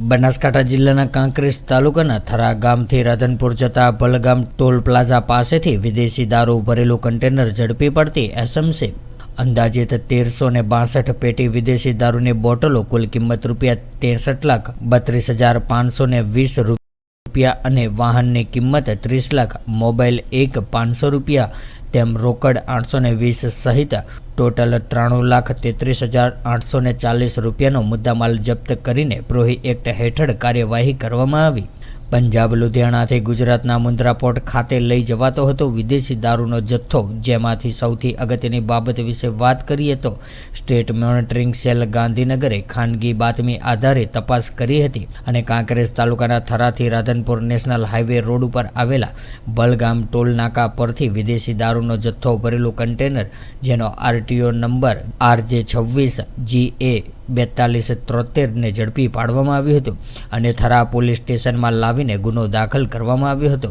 બનાસકાંઠા જિલ્લાના કાંકરેજ તાલુકાના થરા ગામથી રાધનપુર જતા ભલગામ ટોલ પ્લાઝા પાસેથી વિદેશી દારૂ ભરેલું કન્ટેનર ઝડપી પડતી એસએમસી. અંદાજિત તેરસો ને બાસઠ પેટી વિદેશી દારૂની બોટલો કુલ કિંમત રૂપિયા ત્રેસઠ લાખ બત્રીસ હજાર પાંચસો ને વીસ રૂપિયા અને વાહનની કિંમત ત્રીસ લાખ, મોબાઈલ એક પાંચસો રૂપિયા તેમ રોકડ આઠસો ને વીસ સહિત ટોટલ ત્રાણું લાખ તેત્રીસ હજાર આઠસો ચાલીસ રૂપિયાનો મુદ્દામાલ જપ્ત કરીને પ્રોહી એક્ટ હેઠળ કાર્યવાહી કરવામાં આવી. પંજાબ, લુધિયાણાથી ગુજરાતના મુન્દ્રા પોર્ટ ખાતે લઈ જવાતો હતો વિદેશી દારૂનો જથ્થો. જેમાંથી સૌથી અગત્યની બાબત વિશે વાત કરીએ તો, સ્ટેટ મોનિટરિંગ સેલ ગાંધીનગરે ખાનગી બાતમી આધારે તપાસ કરી હતી અને કાંકરેજ તાલુકાના થરાથી રાધનપુર નેશનલ હાઈવે રોડ ઉપર આવેલા બલગામ ટોલ નાકા પરથી વિદેશી દારૂનો જથ્થો ભરેલું કન્ટેનર, જેનો આરટીઓ નંબર આરજે છવ્વીસ જી એ બેતાલીસ, ત્રોતેરને ઝડપી પાડવામાં આવ્યું હતું અને થરા પોલીસ સ્ટેશનમાં લાવીને ગુનો દાખલ કરવામાં આવ્યો હતો.